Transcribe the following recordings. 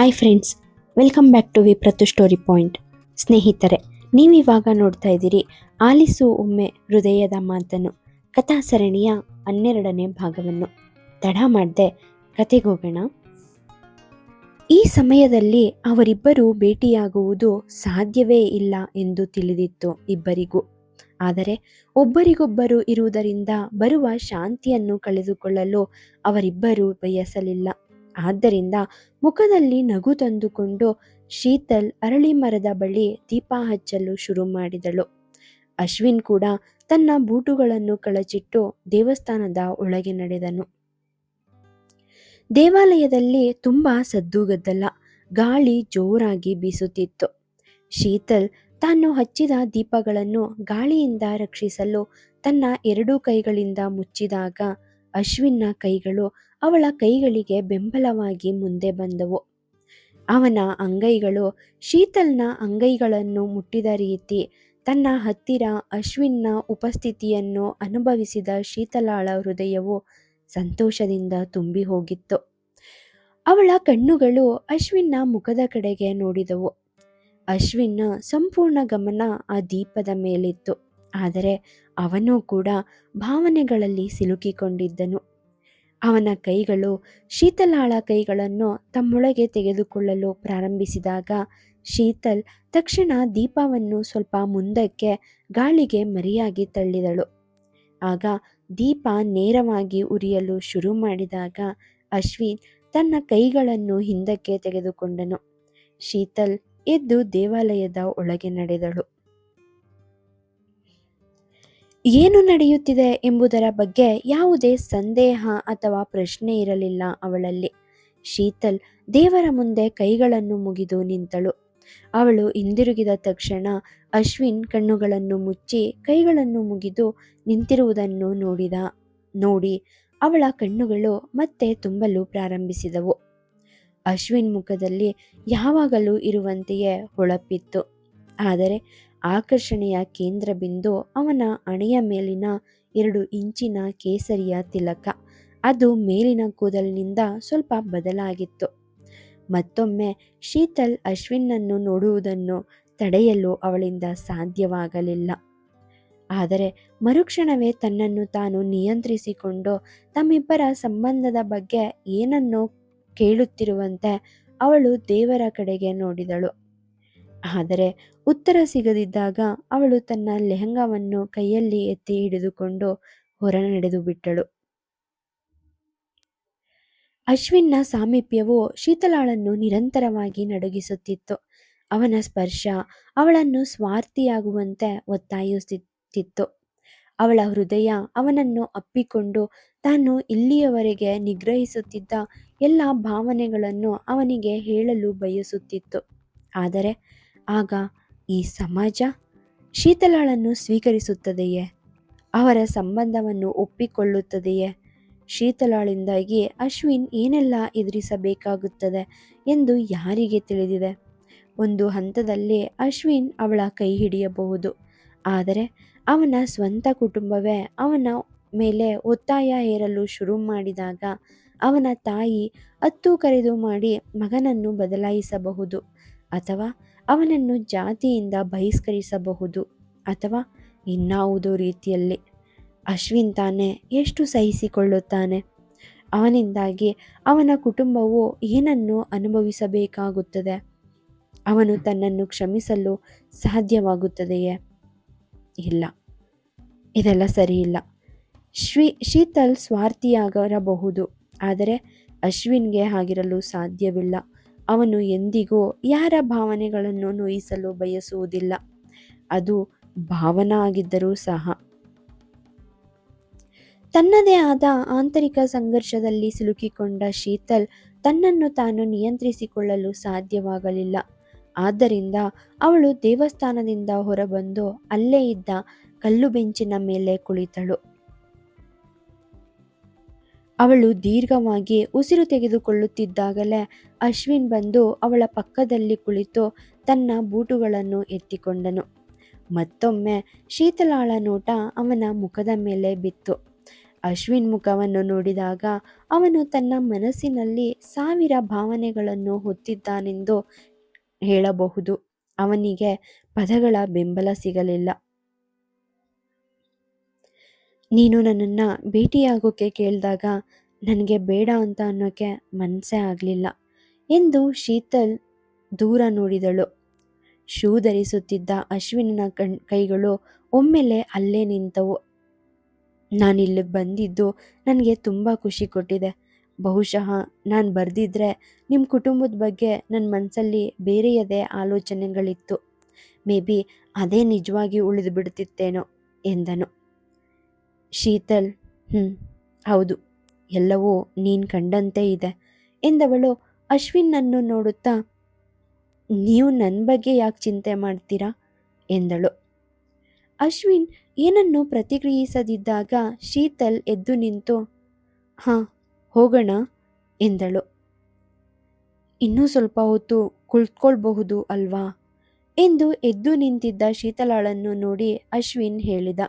Hi friends welcome back to V ಪ್ರತು story point ಸ್ನೇಹಿತರೆ, ನೀವಿವಾಗ ನೋಡ್ತಾ ಇದ್ದೀರಿ ಆಲಿಸು ಒಮ್ಮೆ ಹೃದಯದ ಮಾತನ್ನು, ಕಥಾ ಸರಣಿಯ ಹನ್ನೆರಡನೇ ಭಾಗವನ್ನು. ತಡ ಮಾಡದೆ ಕತೆಗೋಗೋಣ ಈ ಸಮಯದಲ್ಲಿ ಅವರಿಬ್ಬರು ಭೇಟಿಯಾಗುವುದು ಸಾಧ್ಯವೇ ಇಲ್ಲ ಎಂದು ತಿಳಿದಿತ್ತು ಇಬ್ಬರಿಗೂ. ಆದರೆ ಒಬ್ಬರಿಗೊಬ್ಬರು ಇರುವುದರಿಂದ ಬರುವ ಶಾಂತಿಯನ್ನು ಕಳೆದುಕೊಳ್ಳಲು ಅವರಿಬ್ಬರು ಬಯಸಲಿಲ್ಲ. ಆದ್ದರಿಂದ ಮುಖದಲ್ಲಿ ನಗು ತಂದುಕೊಂಡು ಶೀತಲ್ ಅರಳಿ ಮರದ ಬಳಿ ದೀಪ ಹಚ್ಚಲು ಶುರು ಮಾಡಿದಳು. ಅಶ್ವಿನ್ ಕೂಡ ತನ್ನ ಬೂಟುಗಳನ್ನು ಕಳಚಿಟ್ಟು ದೇವಸ್ಥಾನದ ಒಳಗೆ ನಡೆದನು. ದೇವಾಲಯದಲ್ಲಿ ತುಂಬಾ ಸದ್ದುಗದ್ದಲ, ಗಾಳಿ ಜೋರಾಗಿ ಬೀಸುತ್ತಿತ್ತು. ಶೀತಲ್ ತಾನು ಹಚ್ಚಿದ ದೀಪಗಳನ್ನು ಗಾಳಿಯಿಂದ ರಕ್ಷಿಸಲು ತನ್ನ ಎರಡೂ ಕೈಗಳಿಂದ ಮುಚ್ಚಿದಾಗ ಅಶ್ವಿನ್ನ ಕೈಗಳು ಅವಳ ಕೈಗಳಿಗೆ ಬೆಂಬಲವಾಗಿ ಮುಂದೆ ಬಂದವು. ಅವನ ಅಂಗೈಗಳು ಶೀತಲ್ನ ಅಂಗೈಗಳನ್ನು ಮುಟ್ಟಿದ ರೀತಿ ತನ್ನ ಹತ್ತಿರ ಅಶ್ವಿನ್ನ ಉಪಸ್ಥಿತಿಯನ್ನು ಅನುಭವಿಸಿದ ಶೀತಲಾಳ ಹೃದಯವು ಸಂತೋಷದಿಂದ ತುಂಬಿ ಹೋಗಿತ್ತು. ಅವಳ ಕಣ್ಣುಗಳು ಅಶ್ವಿನ್ನ ಮುಖದ ಕಡೆಗೆ ನೋಡಿದವು. ಅಶ್ವಿನ್ನ ಸಂಪೂರ್ಣ ಗಮನ ಆ ದೀಪದ ಮೇಲಿತ್ತು. ಆದರೆ ಅವನು ಕೂಡ ಭಾವನೆಗಳಲ್ಲಿ ಸಿಲುಕಿಕೊಂಡಿದ್ದನು. ಅವನ ಕೈಗಳು ಶೀತಲಾಳ ಕೈಗಳನ್ನು ತಮ್ಮೊಳಗೆ ತೆಗೆದುಕೊಳ್ಳಲು ಪ್ರಾರಂಭಿಸಿದಾಗ ಶೀತಲ್ ತಕ್ಷಣ ದೀಪವನ್ನು ಸ್ವಲ್ಪ ಮುಂದಕ್ಕೆ ಗಾಳಿಗೆ ಮರಿಯಾಗಿ ತಳ್ಳಿದಳು. ಆಗ ದೀಪ ನೇರವಾಗಿ ಉರಿಯಲು ಶುರು ಮಾಡಿದಾಗ ಅಶ್ವಿನ್ ತನ್ನ ಕೈಗಳನ್ನು ಹಿಂದಕ್ಕೆ ತೆಗೆದುಕೊಂಡನು. ಶೀತಲ್ ಎದ್ದು ದೇವಾಲಯದ ಒಳಗೆ ನಡೆದಳು. ಏನು ನಡೆಯುತ್ತಿದೆ ಎಂಬುದರ ಬಗ್ಗೆ ಯಾವುದೇ ಸಂದೇಹ ಅಥವಾ ಪ್ರಶ್ನೆ ಇರಲಿಲ್ಲ ಅವಳಲ್ಲಿ. ಶೀತಲ್ ದೇವರ ಮುಂದೆ ಕೈಗಳನ್ನು ಮುಗಿದು ನಿಂತಳು. ಅವಳು ಹಿಂದಿರುಗಿದ ತಕ್ಷಣ ಅಶ್ವಿನ್ ಕಣ್ಣುಗಳನ್ನು ಮುಚ್ಚಿ ಕೈಗಳನ್ನು ಮುಗಿದು ನಿಂತಿರುವುದನ್ನು ನೋಡಿದ, ನೋಡಿ ಅವಳ ಕಣ್ಣುಗಳು ಮತ್ತೆ ತುಂಬಲು ಪ್ರಾರಂಭಿಸಿದವು. ಅಶ್ವಿನ್ ಮುಖದಲ್ಲಿ ಯಾವಾಗಲೂ ಇರುವಂತೆಯೇ ಹೊಳಪಿತ್ತು. ಆದರೆ ಆಕರ್ಷಣೆಯ ಕೇಂದ್ರ ಬಿಂದು ಅವನ ಹಣೆಯ ಮೇಲಿನ ಎರಡು ಇಂಚಿನ ಕೇಸರಿಯ ತಿಲಕ. ಅದು ಮೇಲಿನ ಕೂದಲಿನಿಂದ ಸ್ವಲ್ಪ ಬದಲಾಗಿತ್ತು. ಮತ್ತೊಮ್ಮೆ ಶೀತಲ್ ಅಶ್ವಿನ್ನನ್ನು ನೋಡುವುದನ್ನು ತಡೆಯಲು ಅವಳಿಂದ ಸಾಧ್ಯವಾಗಲಿಲ್ಲ. ಆದರೆ ಮರುಕ್ಷಣವೇ ತನ್ನನ್ನು ತಾನು ನಿಯಂತ್ರಿಸಿಕೊಂಡು ತಮ್ಮಿಬ್ಬರ ಸಂಬಂಧದ ಬಗ್ಗೆ ಏನನ್ನೋ ಕೇಳುತ್ತಿರುವಂತೆ ಅವಳು ದೇವರ ಕಡೆಗೆ ನೋಡಿದಳು. ಆದರೆ ಉತ್ತರ ಸಿಗದಿದ್ದಾಗ ಅವಳು ತನ್ನ ಲೆಹಂಗಾವನ್ನು ಕೈಯಲ್ಲಿ ಎತ್ತಿ ಹಿಡಿದುಕೊಂಡು ಹೊರ ನಡೆದು ಬಿಟ್ಟಳು. ಅಶ್ವಿನ್ನ ಸಾಮೀಪ್ಯವು ಶೀತಲಾಳನ್ನು ನಿರಂತರವಾಗಿ ನಡುಗಿಸುತ್ತಿತ್ತು. ಅವನ ಸ್ಪರ್ಶ ಅವಳನ್ನು ಸ್ವಾರ್ಥಿಯಾಗುವಂತೆ ಒತ್ತಾಯಿಸುತ್ತಿತ್ತು. ಅವಳ ಹೃದಯ ಅವನನ್ನು ಅಪ್ಪಿಕೊಂಡು ತಾನು ಇಲ್ಲಿಯವರೆಗೆ ನಿಗ್ರಹಿಸುತ್ತಿದ್ದ ಎಲ್ಲ ಭಾವನೆಗಳನ್ನು ಅವನಿಗೆ ಹೇಳಲು ಬಯಸುತ್ತಿತ್ತು. ಆದರೆ ಆಗ ಈ ಸಮಾಜ ಶೀತಲಾಳನ್ನು ಸ್ವೀಕರಿಸುತ್ತದೆಯೇ? ಅವರ ಸಂಬಂಧವನ್ನು ಒಪ್ಪಿಕೊಳ್ಳುತ್ತದೆಯೇ? ಶೀತಲಾಳಿಂದಾಗಿ ಅಶ್ವಿನ್ ಏನೆಲ್ಲ ಎದುರಿಸಬೇಕಾಗುತ್ತದೆ ಎಂದು ಯಾರಿಗೆ ತಿಳಿದಿದೆ? ಒಂದು ಹಂತದಲ್ಲಿ ಅಶ್ವಿನ್ ಅವಳ ಕೈ ಹಿಡಿಯಬಹುದು. ಆದರೆ ಅವನ ಸ್ವಂತ ಕುಟುಂಬವೇ ಅವನ ಮೇಲೆ ಒತ್ತಾಯ ಹೇರಲು ಶುರು ಮಾಡಿದಾಗ ಅವನ ತಾಯಿ ಅತ್ತು ಕರೆದು ಮಾಡಿ ಮಗನನ್ನು ಬದಲಾಯಿಸಬಹುದು. ಅಥವಾ ಅವನನ್ನು ಜಾತಿಯಿಂದ ಬಹಿಷ್ಕರಿಸಬಹುದು ಅಥವಾ ಇನ್ನಾವುದೋ ರೀತಿಯಲ್ಲಿ. ಅಶ್ವಿನ್ ತಾನೇ ಎಷ್ಟು ಸಹಿಸಿಕೊಳ್ಳುತ್ತಾನೆ? ಅವನಿಂದಾಗಿ ಅವನ ಕುಟುಂಬವು ಏನನ್ನು ಅನುಭವಿಸಬೇಕಾಗುತ್ತದೆ? ಅವನು ತನ್ನನ್ನು ಕ್ಷಮಿಸಲು ಸಾಧ್ಯವಾಗುತ್ತದೆಯೇ? ಇಲ್ಲ. ಇದೆಲ್ಲ ಸರಿಯಿಲ್ಲ. ಶ್ರೀ, ಶೀತಲ್ ಸ್ವಾರ್ಥಿಯಾಗಿರಬಹುದು. ಆದರೆ ಅಶ್ವಿನ್ಗೆ ಆಗಿರಲು ಸಾಧ್ಯವಿಲ್ಲ. ಅವನು ಎಂದಿಗೂ ಯಾರ ಭಾವನೆಗಳನ್ನು ನೋಯಿಸಲು ಬಯಸುವುದಿಲ್ಲ. ಅದು ಭಾವನ ಆಗಿದ್ದರೂ ಸಹ. ತನ್ನದೇ ಆದ ಆಂತರಿಕ ಸಂಘರ್ಷದಲ್ಲಿ ಸಿಲುಕಿಕೊಂಡ ಶೀತಲ್ ತನ್ನನ್ನು ತಾನು ನಿಯಂತ್ರಿಸಿಕೊಳ್ಳಲು ಸಾಧ್ಯವಾಗಲಿಲ್ಲ. ಆದ್ದರಿಂದ ಅವಳು ದೇವಸ್ಥಾನದಿಂದ ಹೊರಬಂದು ಅಲ್ಲೇ ಇದ್ದ ಕಲ್ಲು ಬೆಂಚಿನ ಮೇಲೆ ಕುಳಿತಳು. ಅವಳು ದೀರ್ಘವಾಗಿ ಉಸಿರು ತೆಗೆದುಕೊಳ್ಳುತ್ತಿದ್ದಾಗಲೇ ಅಶ್ವಿನ್ ಬಂದು ಅವಳ ಪಕ್ಕದಲ್ಲಿ ಕುಳಿತು ತನ್ನ ಬೂಟುಗಳನ್ನು ಎತ್ತಿಕೊಂಡನು. ಮತ್ತೊಮ್ಮೆ ಶೀತಲಾಳ ನೋಟ ಅವನ ಮುಖದ ಮೇಲೆ ಬಿತ್ತು. ಅಶ್ವಿನ್ ಮುಖವನ್ನು ನೋಡಿದಾಗ ಅವನು ತನ್ನ ಮನಸ್ಸಿನಲ್ಲಿ ಸಾವಿರ ಭಾವನೆಗಳನ್ನು ಹೊತ್ತಿದ್ದಾನೆಂದು ಹೇಳಬಹುದು. ಅವನಿಗೆ ಪದಗಳ ಬೆಂಬಲ ಸಿಗಲಿಲ್ಲ. ನೀನು ನನ್ನನ್ನು ಭೇಟಿಯಾಗೋಕ್ಕೆ ಕೇಳಿದಾಗ ನನಗೆ ಬೇಡ ಅಂತ ಅನ್ನೋಕ್ಕೆ ಮನಸ್ಸೇ ಆಗಲಿಲ್ಲ ಎಂದು ಶೀತಲ್ ದೂರ ನೋಡಿದಳು. ಶೂ ಧರಿಸುತ್ತಿದ್ದ ಅಶ್ವಿನ ಕಣ್, ಕೈಗಳು ಒಮ್ಮೆಲೆ ಅಲ್ಲೇ ನಿಂತವು. ನಾನಿಲ್ಲಿಗೆ ಬಂದಿದ್ದು ನನಗೆ ತುಂಬ ಖುಷಿ ಕೊಟ್ಟಿದೆ. ಬಹುಶಃ ನಾನು ಬರೆದಿದ್ರೆ ನಿಮ್ಮ ಕುಟುಂಬದ ಬಗ್ಗೆ ನನ್ನ ಮನಸ್ಸಲ್ಲಿ ಬೇರೆಯದೇ ಆಲೋಚನೆಗಳಿತ್ತು. ಮೇ ಬಿ ಅದೇ ನಿಜವಾಗಿ ಉಳಿದು ಬಿಡುತ್ತಿತ್ತೇನೋ ಎಂದನು. ಶೀತಲ್ ಹ್ಞೂ ಹೌದು, ಎಲ್ಲವೂ ನೀನು ಕಂಡಂತೆ ಇದೆ ಎಂದವಳು ಅಶ್ವಿನ್ನನ್ನು ನೋಡುತ್ತಾ, ನೀವು ನನ್ನ ಬಗ್ಗೆ ಯಾಕೆ ಚಿಂತೆ ಮಾಡ್ತೀರಾ? ಎಂದಳು. ಅಶ್ವಿನ್ ಏನನ್ನು ಪ್ರತಿಕ್ರಿಯಿಸದಿದ್ದಾಗ ಶೀತಲ್ ಎದ್ದು ನಿಂತು, ಹಾಂ, ಹೋಗೋಣ ಎಂದಳು. ಇನ್ನೂ ಸ್ವಲ್ಪ ಹೊತ್ತು ಕುಳಿತುಕೊಳ್ಬಹುದು ಅಲ್ವಾ? ಎಂದು ಎದ್ದು ನಿಂತಿದ್ದ ಶೀತಲಾಳನ್ನು ನೋಡಿ ಅಶ್ವಿನ್ ಹೇಳಿದ.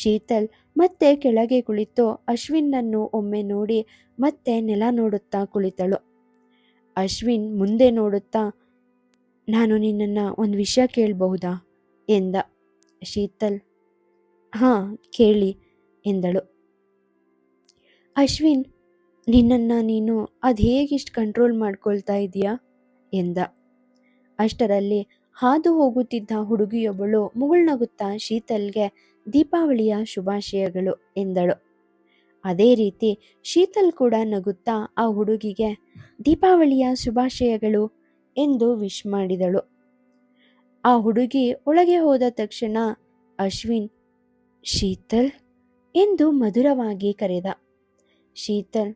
ಶೀತಲ್ ಮತ್ತೆ ಕೆಳಗೆ ಕುಳಿತು ಅಶ್ವಿನ್ನನ್ನು ಒಮ್ಮೆ ನೋಡಿ ಮತ್ತೆ ನೆಲ ನೋಡುತ್ತಾ ಕುಳಿತಳು. ಅಶ್ವಿನ್ ಮುಂದೆ ನೋಡುತ್ತಾ, ನಾನು ನಿನ್ನನ್ನು ಒಂದು ವಿಷಯ ಕೇಳಬಹುದಾ? ಎಂದ. ಶೀತಲ್, ಹಾಂ, ಕೇಳಿ, ಎಂದಳು. ಅಶ್ವಿನ್, ನಿನ್ನನ್ನು ನೀನು ಅದು ಹೇಗಿಷ್ಟು ಕಂಟ್ರೋಲ್ ಮಾಡ್ಕೊಳ್ತಾ ಇದೀಯಾ ಎಂದ. ಅಷ್ಟರಲ್ಲಿ ಹಾದು ಹೋಗುತ್ತಿದ್ದ ಹುಡುಗಿಯೊಬ್ಬಳು ಮುಗುಳ್ನಗುತ್ತಾ ಶೀತಲ್ಗೆ ದೀಪಾವಳಿಯ ಶುಭಾಶಯಗಳು ಎಂದಳು. ಅದೇ ರೀತಿ ಶೀತಲ್ ಕೂಡ ನಗುತ್ತಾ ಆ ಹುಡುಗಿಗೆ ದೀಪಾವಳಿಯ ಶುಭಾಶಯಗಳು ಎಂದು ವಿಶ್ ಮಾಡಿದಳು. ಆ ಹುಡುಗಿ ಒಳಗೆ ಹೋದ ತಕ್ಷಣ ಅಶ್ವಿನ್, ಶೀತಲ್? ಎಂದು ಮಧುರವಾಗಿ ಕರೆದ. ಶೀತಲ್,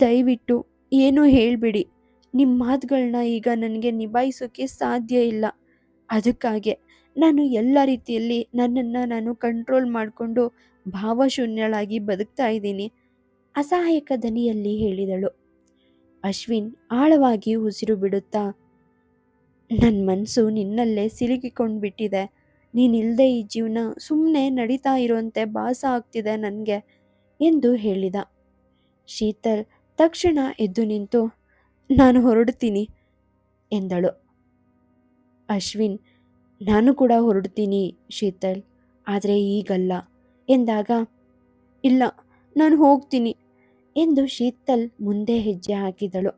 ದಯವಿಟ್ಟು ಏನೂ ಹೇಳಿಬಿಡಿ. ನಿಮ್ಮ ಮಾತುಗಳನ್ನ ಈಗ ನನಗೆ ನಿಭಾಯಿಸೋಕ್ಕೆ ಸಾಧ್ಯ ಇಲ್ಲ. ಅದಕ್ಕಾಗೆ ನಾನು ಎಲ್ಲ ರೀತಿಯಲ್ಲಿ ನನ್ನನ್ನು ನಾನು ಕಂಟ್ರೋಲ್ ಮಾಡಿಕೊಂಡು ಭಾವಶೂನ್ಯಳಾಗಿ ಬದುಕ್ತಾ ಇದ್ದೀನಿ. ಅಸಹಾಯಕ ದನಿಯಲ್ಲಿ ಹೇಳಿದಳು. ಅಶ್ವಿನ್ ಆಳವಾಗಿ ಉಸಿರು ಬಿಡುತ್ತಾ ನನ್ನ ಮನಸ್ಸು ನಿನ್ನಲ್ಲೇ ಸಿಲುಕಿಕೊಂಡು ಬಿಟ್ಟಿದೆ ನೀನಿಲ್ಲದೆ ಈ ಜೀವನ ಸುಮ್ಮನೆ ನಡೀತಾ ಇರೋಂತೆ ಭಾಸ ಆಗ್ತಿದೆ ನನಗೆ ಎಂದು ಹೇಳಿದ. ಶೀತಲ್ ತಕ್ಷಣ ಎದ್ದು ನಿಂತು, ನಾನು ಹೊರಡ್ತೀನಿ ಎಂದಳು. ಅಶ್ವಿನ್ ನಾನು ಕೂಡ ಹೊರಡ್ತೀನಿ ಶೀತಲ್, ಆದರೆ ಈಗಲ್ಲ. ಎಂದಾಗ, ಇಲ್ಲ, ನಾನು ಹೋಗ್ತೀನಿ ಎಂದು ಶೀತಲ್ ಮುಂದೆ ಹೆಜ್ಜೆ ಹಾಕಿದಳು.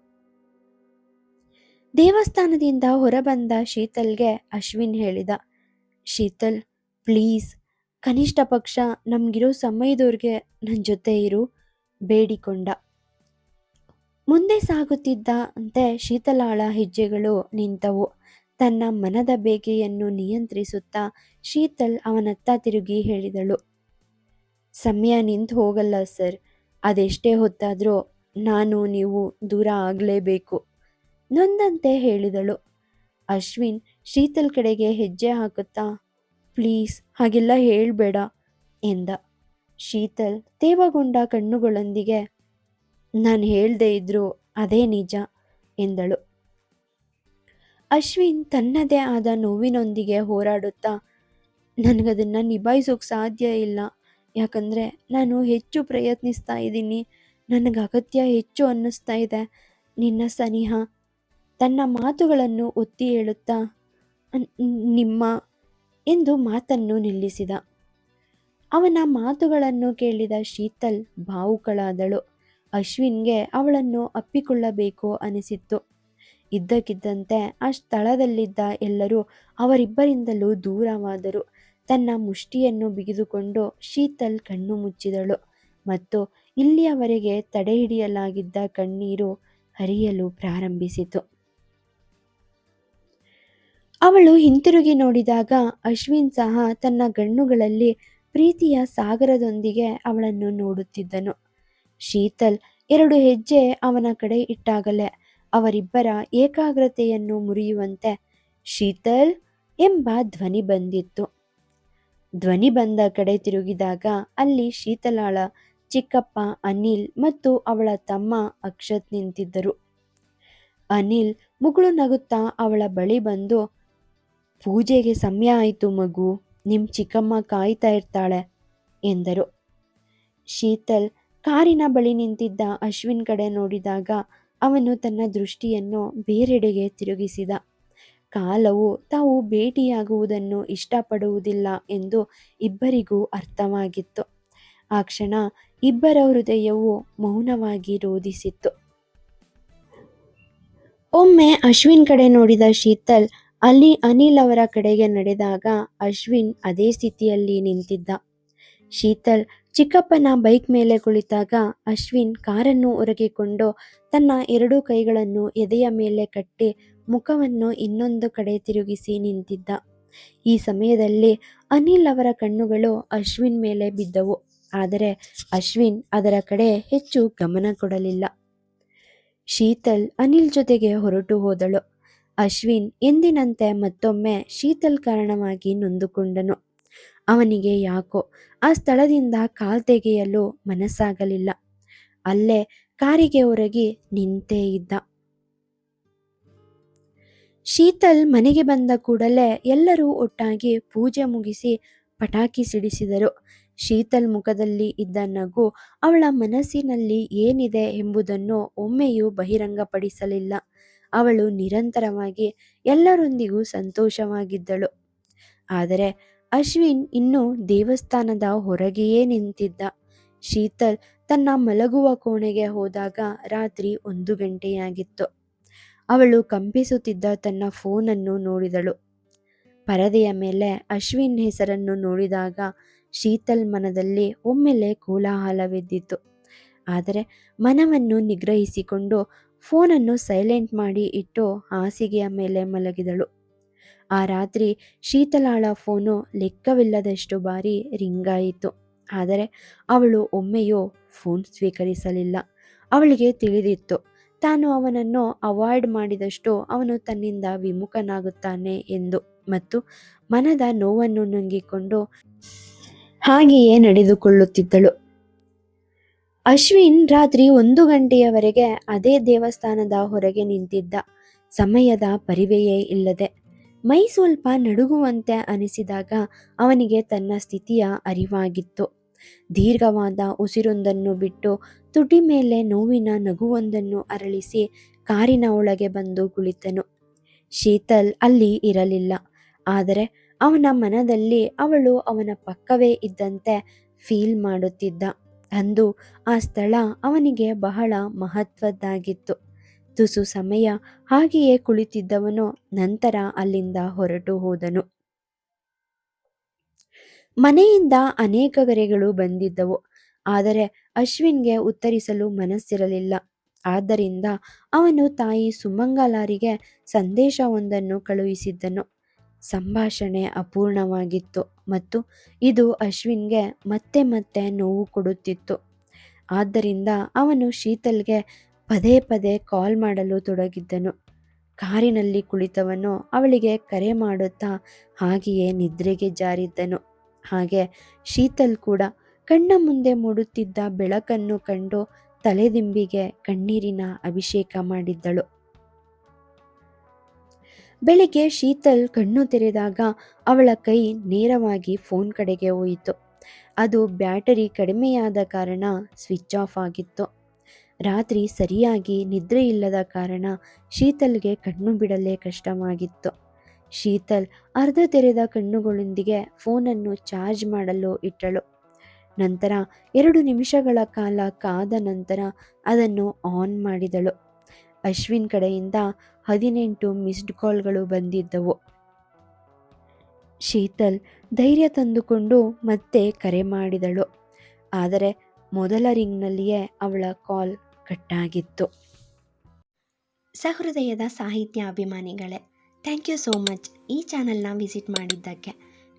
ದೇವಸ್ಥಾನದಿಂದ ಹೊರಬಂದ ಶೀತಲ್ಗೆ ಅಶ್ವಿನ್ ಹೇಳಿದ, ಶೀತಲ್, ಪ್ಲೀಸ್, ಕನಿಷ್ಠ ಪಕ್ಷ ನಮಗಿರೋ ಸಮಯದವ್ರಿಗೆ ನನ್ನ ಜೊತೆ ಇರು, ಬೇಡಿಕೊಂಡ. ಮುಂದೆ ಸಾಗುತ್ತಿದ್ದ ಅಂತೆ ಶೀತಲಾಳ ಹೆಜ್ಜೆಗಳು ನಿಂತವು. ತನ್ನ ಮನದ ಬೇಗೆಯನ್ನು ನಿಯಂತ್ರಿಸುತ್ತಾ ಶೀತಲ್ ಅವನತ್ತ ತಿರುಗಿ ಹೇಳಿದಳು. ಸಮಯ ನಿಂತು ಹೋಗಲ್ಲ ಸರ್. ಅದೆಷ್ಟೇ ಹೊತ್ತಾದರೂ ನಾನು ನೀವು ದೂರ ಆಗಲೇಬೇಕು, ನೊಂದಂತೆ ಹೇಳಿದಳು. ಅಶ್ವಿನ್ ಶೀತಲ್ ಕಡೆಗೆ ಹೆಜ್ಜೆ ಹಾಕುತ್ತಾ, ಪ್ಲೀಸ್, ಹಾಗೆಲ್ಲ ಹೇಳಬೇಡ, ಎಂದ. ಶೀತಲ್ ತೇವಗೊಂಡ ಕಣ್ಣುಗಳೊಂದಿಗೆ, ನಾನು ಹೇಳದೇ ಇದ್ರು ಅದೇ ನಿಜ, ಎಂದಳು. ಅಶ್ವಿನ್ ತನ್ನದೇ ಆದ ನೋವಿನೊಂದಿಗೆ ಹೋರಾಡುತ್ತಾ, ನನಗದನ್ನು ನಿಭಾಯಿಸೋಕೆ ಸಾಧ್ಯ ಇಲ್ಲ. ಯಾಕಂದರೆ ನಾನು ಹೆಚ್ಚು ಪ್ರಯತ್ನಿಸ್ತಾ ಇದ್ದೀನಿ. ನನಗೆ ಅಗತ್ಯ ಹೆಚ್ಚು ಅನ್ನಿಸ್ತಾ ಇದೆ. ನಿನ್ನ ಸನಿಹ ತನ್ನ ಮಾತುಗಳನ್ನು ಒತ್ತಿ ಹೇಳುತ್ತಾ ನಿಮ್ಮ ಎಂದು ಮಾತನ್ನು ನಿಲ್ಲಿಸಿದ. ಅವನ ಮಾತುಗಳನ್ನು ಕೇಳಿದ ಶೀತಲ್ ಭಾವುಕಳಾದಳು. ಅಶ್ವಿನ್ಗೆ ಅವಳನ್ನು ಅಪ್ಪಿಕೊಳ್ಳಬೇಕು ಅನಿಸಿತ್ತು. ಇದ್ದಕ್ಕಿದ್ದಂತೆ ಆ ಸ್ಥಳದಲ್ಲಿದ್ದ ಎಲ್ಲರೂ ಅವರಿಬ್ಬರಿಂದಲೂ ದೂರವಾದರು. ತನ್ನ ಮುಷ್ಟಿಯನ್ನು ಬಿಗಿದುಕೊಂಡು ಶೀತಲ್ ಕಣ್ಣು ಮುಚ್ಚಿದಳು. ಮತ್ತು ಇಲ್ಲಿಯವರೆಗೆ ತಡೆಹಿಡಿಯಲಾಗಿದ್ದ ಕಣ್ಣೀರು ಹರಿಯಲು ಪ್ರಾರಂಭಿಸಿತು. ಅವಳು ಹಿಂತಿರುಗಿ ನೋಡಿದಾಗ ಅಶ್ವಿನ್ ಸಹ ತನ್ನ ಗಣ್ಣುಗಳಲ್ಲಿ ಪ್ರೀತಿಯ ಸಾಗರದೊಂದಿಗೆ ಅವಳನ್ನು ನೋಡುತ್ತಿದ್ದನು. ಶೀತಲ್ ಎರಡು ಹೆಜ್ಜೆ ಅವನ ಕಡೆ ಇಟ್ಟಾಗಲೇ ಅವರಿಬ್ಬರ ಏಕಾಗ್ರತೆಯನ್ನು ಮುರಿಯುವಂತೆ ಶೀತಲ್ ಎಂಬ ಧ್ವನಿ ಬಂದಿತ್ತು. ಧ್ವನಿ ಬಂದ ಕಡೆ ತಿರುಗಿದಾಗ ಅಲ್ಲಿ ಶೀತಲಾಳ, ಚಿಕ್ಕಪ್ಪ, ಅನಿಲ್ ಮತ್ತು ಅವಳ ತಮ್ಮ ಅಕ್ಷತ್ ನಿಂತಿದ್ದರು. ಅನಿಲ್ ಮುಗುಳು ನಗುತ್ತಾ ಅವಳ ಬಳಿ ಬಂದು, ಪೂಜೆಗೆ ಸಮಯ ಆಯಿತು ಮಗು ನಿಮ್ಮ ಚಿಕ್ಕಮ್ಮ ಕಾಯ್ತಾ ಇರ್ತಾಳೆ ಎಂದರು. ಶೀತಲ್ ಕಾರಿನ ಬಳಿ ನಿಂತಿದ್ದ ಅಶ್ವಿನ್ ಕಡೆ ನೋಡಿದಾಗ ಅವನು ತನ್ನ ದೃಷ್ಟಿಯನ್ನು ಬೇರೆಡೆಗೆ ತಿರುಗಿಸಿದ. ಕಾಲವು ತಾವು ಭೇಟಿಯಾಗುವುದನ್ನು ಇಷ್ಟಪಡುವುದಿಲ್ಲ ಎಂದು ಇಬ್ಬರಿಗೂ ಅರ್ಥವಾಗಿತ್ತು. ಆ ಕ್ಷಣ ಇಬ್ಬರ ಹೃದಯವು ಮೌನವಾಗಿ ರೋಧಿಸಿತ್ತು. ಒಮ್ಮೆ ಅಶ್ವಿನ್ ಕಡೆ ನೋಡಿದ ಶೀತಲ್, ಅಲ್ಲಿ ಅನಿಲ್ ಅವರ ಕಡೆಗೆ ನಡೆದಾಗ ಅಶ್ವಿನ್ ಅದೇ ಸ್ಥಿತಿಯಲ್ಲಿ ನಿಂತಿದ್ದ. ಶೀತಲ್ ಚಿಕ್ಕಪ್ಪನ ಬೈಕ್ ಮೇಲೆ ಕುಳಿತಾಗ ಅಶ್ವಿನ್ ಕಾರನ್ನು ಒರಗಿಕೊಂಡು ತನ್ನ ಎರಡೂ ಕೈಗಳನ್ನು ಎದೆಯ ಮೇಲೆ ಕಟ್ಟಿ ಮುಖವನ್ನು ಇನ್ನೊಂದು ಕಡೆ ತಿರುಗಿಸಿ ನಿಂತಿದ್ದ. ಈ ಸಮಯದಲ್ಲಿ ಅನಿಲ್ ಅವರ ಕಣ್ಣುಗಳು ಅಶ್ವಿನ್ ಮೇಲೆ ಬಿದ್ದವು. ಆದರೆ ಅಶ್ವಿನ್ ಅದರ ಕಡೆ ಹೆಚ್ಚು ಗಮನ ಕೊಡಲಿಲ್ಲ. ಶೀತಲ್ ಅನಿಲ್ ಜೊತೆಗೆ ಹೊರಟು ಹೋದಳು. ಅಶ್ವಿನ್ ಎಂದಿನಂತೆ ಮತ್ತೊಮ್ಮೆ ಶೀತಲ್ ಕಾರಣವಾಗಿ ನೊಂದುಕೊಂಡನು. ಅವನಿಗೆ ಯಾಕೋ ಆ ಸ್ಥಳದಿಂದ ಕಾಲ್ ತೆಗೆಯಲು ಮನಸ್ಸಾಗಲಿಲ್ಲ. ಅಲ್ಲೇ ಕಾರಿಗೆ ಹೊರಗಿ ನಿಂತೇ ಇದ್ದ. ಶೀತಲ್ ಮನೆಗೆ ಬಂದ ಕೂಡಲೇ ಎಲ್ಲರೂ ಒಟ್ಟಾಗಿ ಪೂಜೆ ಮುಗಿಸಿ ಪಟಾಕಿ ಸಿಡಿಸಿದರು. ಶೀತಲ್ ಮುಖದಲ್ಲಿ ಇದ್ದ ನಗು ಅವಳ ಮನಸ್ಸಿನಲ್ಲಿ ಏನಿದೆ ಎಂಬುದನ್ನು ಒಮ್ಮೆಯೂ ಬಹಿರಂಗಪಡಿಸಲಿಲ್ಲ. ಅವಳು ನಿರಂತರವಾಗಿ ಎಲ್ಲರೊಂದಿಗೂ ಸಂತೋಷವಾಗಿದ್ದಳು. ಆದರೆ ಅಶ್ವಿನ್ ಇನ್ನೂ ದೇವಸ್ಥಾನದ ಹೊರಗೆಯೇ ನಿಂತಿದ್ದ. ಶೀತಲ್ ತನ್ನ ಮಲಗುವ ಕೋಣೆಗೆ ಹೋದಾಗ ರಾತ್ರಿ ಒಂದು ಗಂಟೆಯಾಗಿತ್ತು. ಅವಳು ಕಂಪಿಸುತ್ತಿದ್ದ ತನ್ನ ಫೋನನ್ನು ನೋಡಿದಳು. ಪರದೆಯ ಮೇಲೆ ಅಶ್ವಿನ್ ಹೆಸರನ್ನು ನೋಡಿದಾಗ ಶೀತಲ್ ಮನದಲ್ಲಿ ಒಮ್ಮೆಲೆ ಕೋಲಾಹಲವೆದ್ದಿತು ಆದರೆ ಮನವನ್ನು ನಿಗ್ರಹಿಸಿಕೊಂಡು ಫೋನನ್ನು ಸೈಲೆಂಟ್ ಮಾಡಿ ಇಟ್ಟು ಹಾಸಿಗೆಯ ಮೇಲೆ ಮಲಗಿದಳು. ಆ ರಾತ್ರಿ ಶೀತಲಾಳ ಫೋನು ಲೆಕ್ಕವಿಲ್ಲದಷ್ಟು ಬಾರಿ ರಿಂಗಾಯಿತು. ಆದರೆ ಅವಳು ಒಮ್ಮೆಯೂ ಫೋನ್ ಸ್ವೀಕರಿಸಲಿಲ್ಲ. ಅವಳಿಗೆ ತಿಳಿದಿತ್ತು, ತಾನು ಅವನನ್ನು ಅವಾಯ್ಡ್ ಮಾಡಿದಷ್ಟು ಅವನು ತನ್ನಿಂದ ವಿಮುಖನಾಗುತ್ತಾನೆ ಎಂದು ಮತ್ತು ಮನದ ನೋವನ್ನು ನುಂಗಿಕೊಂಡು ಹಾಗೆಯೇ ನಡೆದುಕೊಳ್ಳುತ್ತಿದ್ದಳು. ಅಶ್ವಿನ್ ರಾತ್ರಿ ಒಂದು ಗಂಟೆಯವರೆಗೆ ಅದೇ ದೇವಸ್ಥಾನದ ಹೊರಗೆ ನಿಂತಿದ್ದ. ಸಮಯದ ಪರಿವೆಯೇ ಇಲ್ಲದೆ ಮೈ ಸ್ವಲ್ಪ ನಡುಗುವಂತೆ ಅನಿಸಿದಾಗ ಅವನಿಗೆ ತನ್ನ ಸ್ಥಿತಿಯ ಅರಿವಾಗಿತ್ತು. ದೀರ್ಘವಾದ ಉಸಿರೊಂದನ್ನು ಬಿಟ್ಟು ತುಟಿ ಮೇಲೆ ನೋವಿನ ನಗುವೊಂದನ್ನು ಅರಳಿಸಿ ಕಾರಿನ ಒಳಗೆ ಬಂದು ಕುಳಿತನು. ಶೀತಲ್ ಅಲ್ಲಿ ಇರಲಿಲ್ಲ. ಆದರೆ ಅವನ ಮನದಲ್ಲಿ ಅವಳು ಅವನ ಪಕ್ಕವೇ ಇದ್ದಂತೆ ಫೀಲ್ ಮಾಡುತ್ತಿದ್ದ. ಅಂದು ಆ ಸ್ಥಳ ಅವನಿಗೆ ಬಹಳ ಮಹತ್ವದ್ದಾಗಿತ್ತು. ತುಸು ಸಮಯ ಹಾಗೆಯೇ ಕುಳಿತಿದ್ದವನು ನಂತರ ಅಲ್ಲಿಂದ ಹೊರಟು ಹೋದನು. ಮನೆಯಿಂದ ಅನೇಕ ಕರೆಗಳು ಬಂದಿದ್ದವು. ಆದರೆ ಅಶ್ವಿನ್ಗೆ ಉತ್ತರಿಸಲು ಮನಸ್ಸಿರಲಿಲ್ಲ. ಆದ್ದರಿಂದ ಅವನು ತಾಯಿ ಸುಮಂಗಲಾರಿಗೆ ಸಂದೇಶವೊಂದನ್ನು ಕಳುಹಿಸಿದ್ದನು. ಸಂಭಾಷಣೆ ಅಪೂರ್ಣವಾಗಿತ್ತು ಮತ್ತು ಇದು ಅಶ್ವಿನ್ಗೆ ಮತ್ತೆ ಮತ್ತೆ ನೋವು ಕೊಡುತ್ತಿತ್ತು. ಆದ್ದರಿಂದ ಅವನು ಶೀತಲ್ಗೆ ಪದೇ ಪದೇ ಕಾಲ್ ಮಾಡಲು ತೊಡಗಿದ್ದನು. ಕಾರಿನಲ್ಲಿ ಕುಳಿತವನು ಅವಳಿಗೆ ಕರೆ ಮಾಡುತ್ತಾ ಹಾಗೆಯೇ ನಿದ್ರೆಗೆ ಜಾರಿದ್ದನು. ಹಾಗೆ ಶೀತಲ್ ಕೂಡ ಕಣ್ಣ ಮುಂದೆ ಮೂಡುತ್ತಿದ್ದ ಬೆಳಕನ್ನು ಕಂಡು ತಲೆದಿಂಬಿಗೆ ಕಣ್ಣೀರಿನ ಅಭಿಷೇಕ ಮಾಡಿದ್ದಳು. ಬೆಳಿಗ್ಗೆ ಶೀತಲ್ ಕಣ್ಣು ತೆರೆದಾಗ ಅವಳ ಕೈ ನೇರವಾಗಿ ಫೋನ್ ಕಡೆಗೆ ಹೋಯಿತು. ಅದು ಬ್ಯಾಟರಿ ಕಡಿಮೆಯಾದ ಕಾರಣ ಸ್ವಿಚ್ ಆಫ್ ಆಗಿತ್ತು. ರಾತ್ರಿ ಸರಿಯಾಗಿ ನಿದ್ರೆ ಇಲ್ಲದ ಕಾರಣ ಶೀತಲ್ಗೆ ಕಣ್ಣು ಬಿಡಲೇ ಕಷ್ಟವಾಗಿತ್ತು. ಶೀತಲ್ ಅರ್ಧ ತೆರೆದ ಕಣ್ಣುಗಳೊಂದಿಗೆ ಫೋನನ್ನು ಚಾರ್ಜ್ ಮಾಡಲು ಇಟ್ಟಳು. ನಂತರ ಎರಡು ನಿಮಿಷಗಳ ಕಾಲ ಕಾದ ನಂತರ ಅದನ್ನು ಆನ್ ಮಾಡಿದಳು. ಅಶ್ವಿನ್ ಕಡೆಯಿಂದ ಹದಿನೆಂಟು ಮಿಸ್ಡ್ ಕಾಲ್ಗಳು ಬಂದಿದ್ದವು. ಶೀತಲ್ ಧೈರ್ಯ ತಂದುಕೊಂಡು ಮತ್ತೆ ಕರೆ ಮಾಡಿದಳು. ಆದರೆ ಮೊದಲ ರಿಂಗ್ನಲ್ಲಿಯೇ ಅವಳ ಕಾಲ್ ಕಟ್ಟಾಗಿತ್ತು. ಸಹೃದಯದ ಸಾಹಿತ್ಯ ಅಭಿಮಾನಿಗಳೇ ಥ್ಯಾಂಕ್ ಯು ಸೋ ಮಚ್ ಈ ಚಾನಲ್ನ ವಿಸಿಟ್ ಮಾಡಿದ್ದಕ್ಕೆ.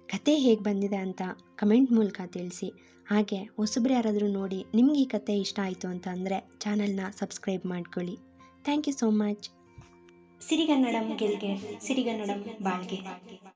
ಕತೆ ಹೇಗೆ ಬಂದಿದೆ ಅಂತ ಕಮೆಂಟ್ ಮೂಲಕ ತಿಳಿಸಿ. ಹಾಗೆ ಹೊಸಬ್ರು ಯಾರಾದರೂ ನೋಡಿ ನಿಮ್ಗೆ ಈ ಕತೆ ಇಷ್ಟ ಆಯಿತು ಅಂತ ಅಂದರೆ ಚಾನಲ್ನ ಸಬ್ಸ್ಕ್ರೈಬ್ ಮಾಡ್ಕೊಳ್ಳಿ. Thank you so much. ಸಿರಿಗನ್ನಡಂ ಗೆಲ್ಗೆ ಸಿರಿಗನ್ನಡಂ ಬಾಳ್ಗೆ.